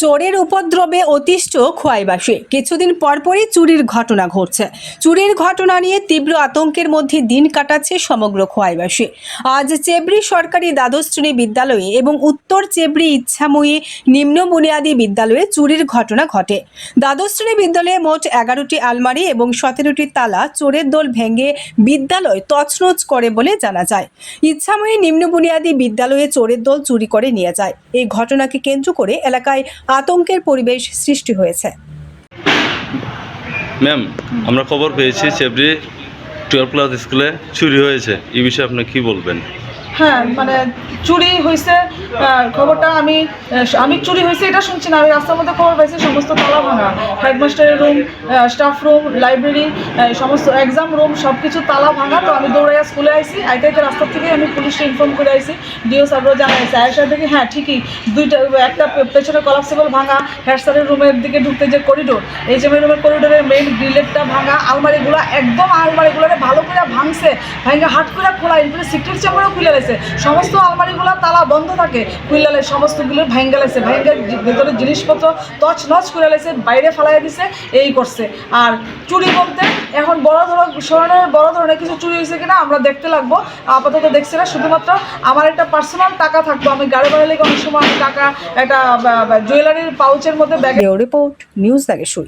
চোরের উপদ্রবে অতিষ্ঠ খোয়াইবাসী। কিছুদিন পরপরই চুরির ঘটনা ঘটছে। চুরির ঘটনা নিয়ে তীব্র আতঙ্কের মধ্যে দিন কাটাচ্ছে সমগ্র খোয়াইবাসী। আজ চেবড়ি সরকারি দ্বাদশ শ্রেণি বিদ্যালয়ে এবং উত্তর চেবড়ি ইচ্ছাময়ী নিম্ন বুনিয়াদী বিদ্যালয়ে চুরির ঘটনা ঘটে। দ্বাদশ শ্রেণি বিদ্যালয়ে মোট এগারোটি আলমারি এবং সতেরোটি তালা চোরের দল ভেঙে বিদ্যালয় তছনছ করে বলে জানা যায়। ইচ্ছাময়ী নিম্ন বুনিয়াদী বিদ্যালয়ে চোরের দল চুরি করে নিয়ে যায়। এই ঘটনাকে কেন্দ্র করে এলাকায় আতঙ্কের পরিবেশ সৃষ্টি হয়েছে। ম্যাম আমরা খবর পেয়েছি চেবড়ি টুয়েলভ ক্লাস স্কুলে চুরি হয়েছে। এই বিষয়ে আপনি কি বলবেন? হ্যাঁ মানে চুরি হয়েছে খবরটা আমি আমি চুরি হয়েছে এটা শুনছি না, আমি রাস্তার মধ্যে খবর পাইছি, সমস্ত তালা ভাঙা হেডমাস্টারের রুম স্টাফ রুম লাইব্রেরি সমস্ত এক্সাম রুম সব কিছু তালা ভাঙা, তো আমি দৌড়াইয়া স্কুলে আইসি আইতে রাস্তার থেকে আমি পুলিশে ইনফর্ম করে আইসি ডিও সাহেবরাও জানাইছে। আয়সা দেখি হ্যাঁ ঠিকই, দুইটা, একটা পেছনে কলাপসেবল ভাঙা, হেড স্যারের রুমের দিকে ঢুকতে যে করিডোর এই রুমের করিডোরের মেইন গ্রিলেটটা ভাঙা, আলমারিগুলো, একদম আলমারিগুলোরে ভালো করে ভাঙছে, ভাঙে হাট করে খোলা এরপরে সিক্রেট চেম্বারও খুলে গেছে। সমস্ত আলমারিগুলো তালা বন্ধ থাকে, খুলে সমস্তগুলো ভাঙ্গা লেছে ভাঙ্গা ভেতরে জিনিসপত্র তছ নচ করে লেছে বাইরে ফেলাই দিছে, এই করছে। আর চুরি বলতে, এখন বড় ধরনের বড় ধরনের কিছু চুরি হয়েছে কিনা আমরা দেখতে লাগবো। আপাতত দেখছি না, শুধুমাত্র আমার একটা পার্সোনাল টাকা থাকতো। আমি গাড়ি বাড়ি লেগে অনেক সময় টাকা, একটা জুয়েলারির পাউচের মধ্যে ব্যাগে রিপোর্ট নিউজ নাগেশ্বরী